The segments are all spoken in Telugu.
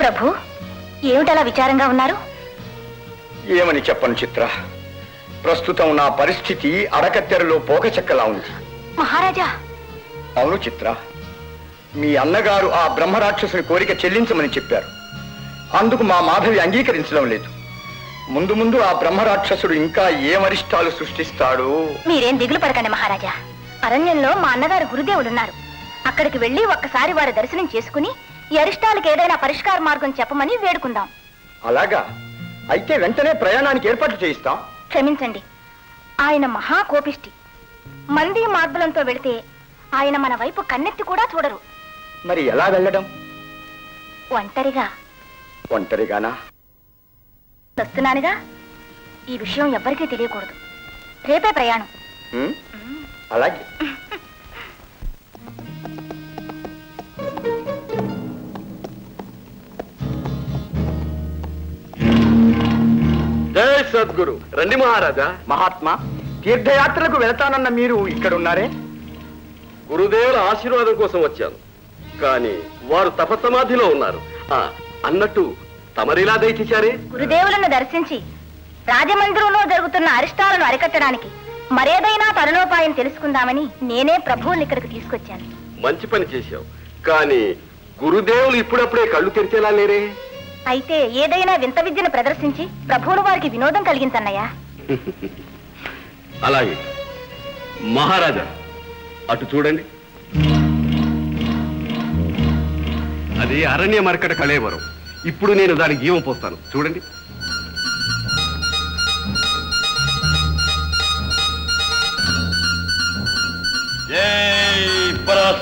ప్రభు ఏమిటలా విచారంగా ఉన్నారు? ఏమని చెప్పను చిత్ర? ప్రస్తుతం నా పరిస్థితి అడకత్తెరలో పోక చెక్కలా ఉంది. మహారాజా! అవును చిత్ర. మీ అన్నగారు ఆ బ్రహ్మరాక్షసుని కోరిక చెల్లించమని చెప్పారు. అందుకు మా మాధవి అంగీకరించడం లేదు. ముందు ముందు ఆ బ్రహ్మరాక్షసుడు ఇంకా ఏమరిష్టాలు సృష్టిస్తాడో? మీరేం దిగులు పడకండి మహారాజా. అరణ్యంలో మా అన్నగారు గురుదేవులున్నారు. అక్కడికి వెళ్ళి ఒక్కసారి వారి దర్శనం చేసుకుని ఈ అరిష్టాలకు ఏదైనా పరిష్కార మార్గం చెప్పమని వేడుకుందాం. అలాగా? అయితే వెంటనే ప్రయాణానికి ఏర్పాట్లు చేయిస్తాం. క్షమించండి. ఆయన మహా కోపిష్టి మంది మార్బలంతో వెళితే ఆయన మన వైపు కన్నెత్తి కూడా చూడరు. మరి ఎలా వెళ్ళడం? ఒంటరిగా. ఒంటరిగానా? వస్తున్నానుగా. ఈ విషయం ఎవ్వరికీ తెలియకూడదు. రేపే ప్రయాణం. ఉమ్, అలాగే. జై సద్గురు. రండి మహారాజా. మహాత్మా తీర్థయాత్రకు వెళతానన్న మీరు ఇక్కడున్నారే? గురుదేవుల ఆశీర్వాదం కోసం వచ్చాను. కానీ వారు తపసమాధిలో ఉన్నారు. ఆ, అన్నట్టు తమరిలా దయచేశారే? గురుదేవులను దర్శించి రాజమందిరంలో జరుగుతున్న అరిష్టాలను అరికట్టడానికి మరేదైనా తరుణోపాయం తెలుసుకుందామని నేనే ప్రభువుని ఇక్కడికి తీసుకొచ్చాను. మంచి పని చేశావు. కానీ గురుదేవులు ఇప్పుడప్పుడే కళ్ళు తెరిచేలా లేరే. అయితే ఏదైనా వింత విద్యను ప్రదర్శించి ప్రభువులు వారికి వినోదం కలిగించన్నయ్యా. అలాగే. మహారాజా అటు చూడండి. అది అరణ్య మరకట కళేవరం. ఇప్పుడు నేను దానికి జీవం పోస్తాను. చూడండి.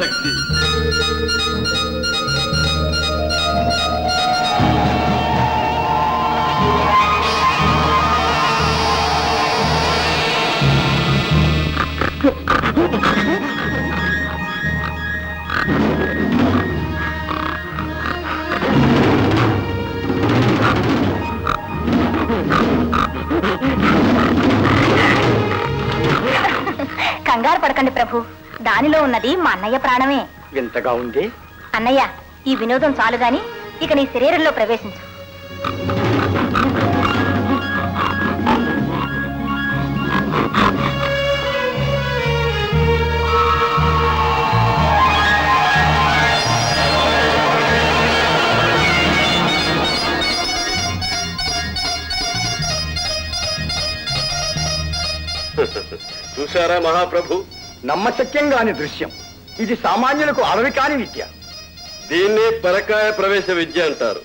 சக்தி దానిలో ఉన్నది మా అన్నయ్య ప్రాణమే. వింతగా ఉంది. అన్నయ్య ఈ వినోదం చాలు గాని ఇక నీ శరీరంలో ప్రవేశించు. చూశారా మహాప్రభు? నమ్మశక్యం కాని దృశ్యం. ఇది సామాన్యులకు అలవి కాని విద్య. దీన్నే పరకాయ ప్రవేశ విద్య అంటారు.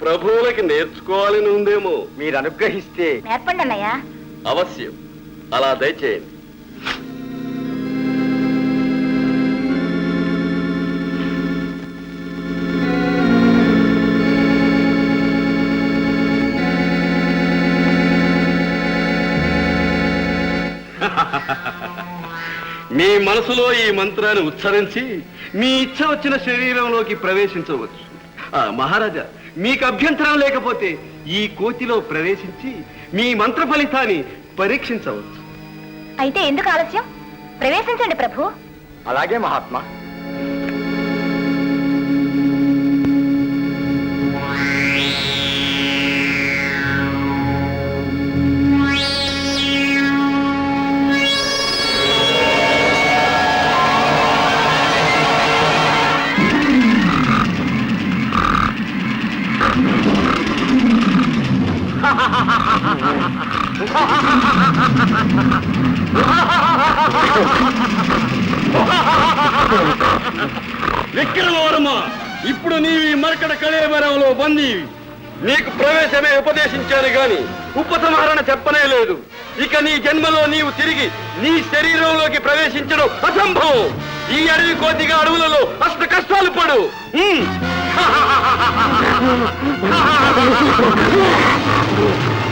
ప్రభువులకి నేర్చుకోవాలని ఉందేమో. మీరు అనుగ్రహిస్తే నేర్పండి అన్నయ్య అవశ్యం. అలా దయచేయండి. మీ మనసులో ఈ మంత్రాన్ని ఉచ్చరించి మీ ఇచ్చ వచ్చిన శరీరంలోకి ప్రవేశించవచ్చు. ఆ, మహారాజా మీకు అభ్యంతరం లేకపోతే ఈ కోతిలో ప్రవేశించి మీ మంత్ర ఫలితాన్ని పరీక్షించవచ్చు. అయితే ఎందుకు ఆలస్యం? ప్రవేశించండి ప్రభు. అలాగే మహాత్మా. విక్రమవర్మ ఇప్పుడు నీవి మరకట కళేబరంలో బందీ. నీకు ప్రవేశమే ఉపదేశించాను గాని ఉపసంహరణ చెప్పనే లేదు. ఇక నీ జన్మలో నీవు తిరిగి నీ శరీరంలోకి ప్రవేశించడం అసంభవం. ఈ అడవి కోతిగా అడవులలో అష్ట కష్టాలు పడు.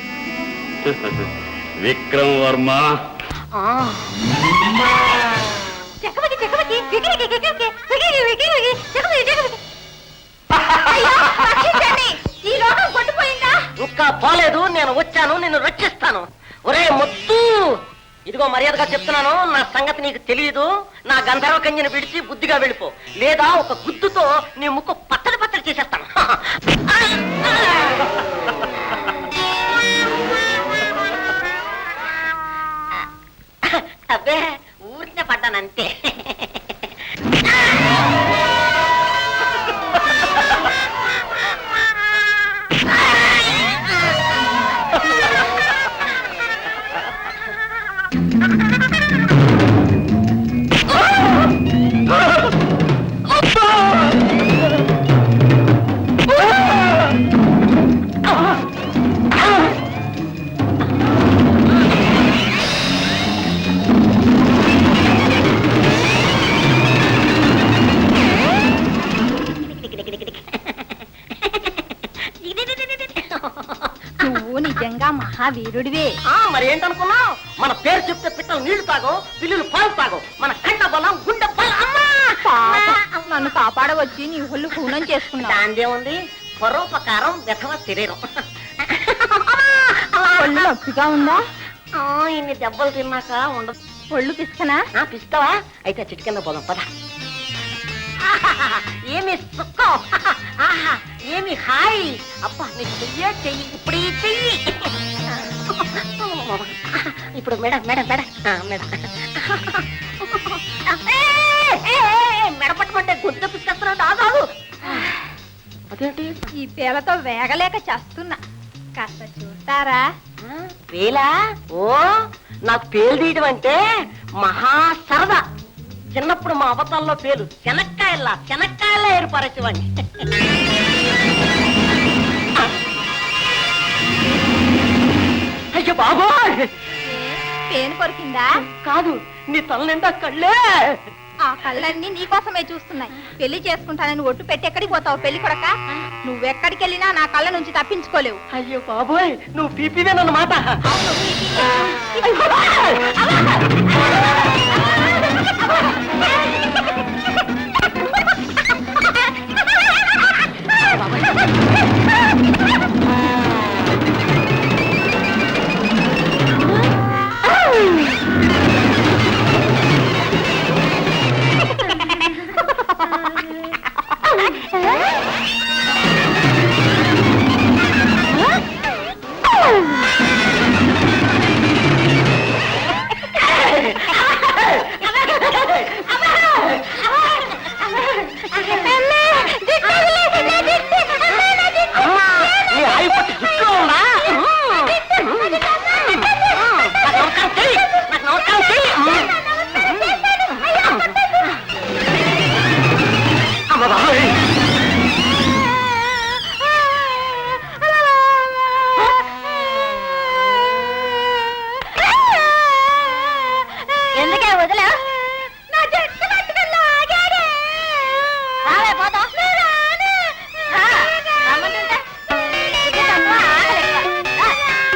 కొట్టుపోయిందా? ఇంకా పోలేదు నేను వచ్చాను నిన్ను రక్షిస్తాను. ఒరే ముత్తు ఇదిగో మర్యాదగా చెప్తున్నాను నా సంగతి నీకు తెలియదు నా గంధర్వ కన్యను విడిచి బుద్ధిగా వెళ్ళిపో. లేదా ఒక గుద్దుతో నీ ముక్కు మహావీరుడివే. ఆ మరి ఏంటనుకున్నావు? మన పేరు చెప్తే పిట్టలు నీళ్ళు తాగో పిల్లులు పాలు తాగో మన కంట బలం గుండె బలం. అమ్మా! పాపం, నన్ను కాపాడవచ్చి నీ ఒళ్ళు హూనం చేసుకున్నావు. దాందే ఉంది? పరోపకారం వ్యథవ శరీరం. ఒళ్ళు నొప్పిగా ఉందా? ఆ, ఇన్ని దెబ్బలు తిన్నాక ఉండదు ఒళ్ళు పిసుకనా ఆ, పిస్తావా? అయితే చిటి కింద పోదాం పద. ఏమి సుఖం? ఏమి హాయ్? అబ్బా నీ చెయ్యే చెయ్యి ఇప్పుడు చెయ్యి. ఇప్పుడు మేడం మేడం మేడం. మేడం. మెడ పట్టమంటే గుద్ద పిసుకొస్తున్నావు దాదాపు అదేంటి? ఈ పేలతో వేగలేక చేస్తున్నా. కాస్త చూస్తారా? పేలా? ఓ నాకు పేలు తీయడం అంటే మహా సరదా చిన్నప్పుడు మా అవతాల్లో పేలు శనక్కాయల్లా శనక్కాయల్లా ఏర్పరచేవాడిని అయ్యో బాబోయ్! పేను కొరికిందా? కాదు నీ తల నిండా కళ్ళే! ఆ కళ్ళన్నీ నీకోసమే చూస్తున్నాయి. పెళ్ళి చేసుకుంటానని ఒట్టు పెట్టి ఎక్కడికి పోతావు పెళ్ళి కొడక? నువ్వెక్కడికి వెళ్ళినా నా కళ్ళ నుంచి తప్పించుకోలేవు. అయ్యో బాబోయ్! నువ్వు పీపీవేనన్నమాట అవును, పీపీనే. Yeah.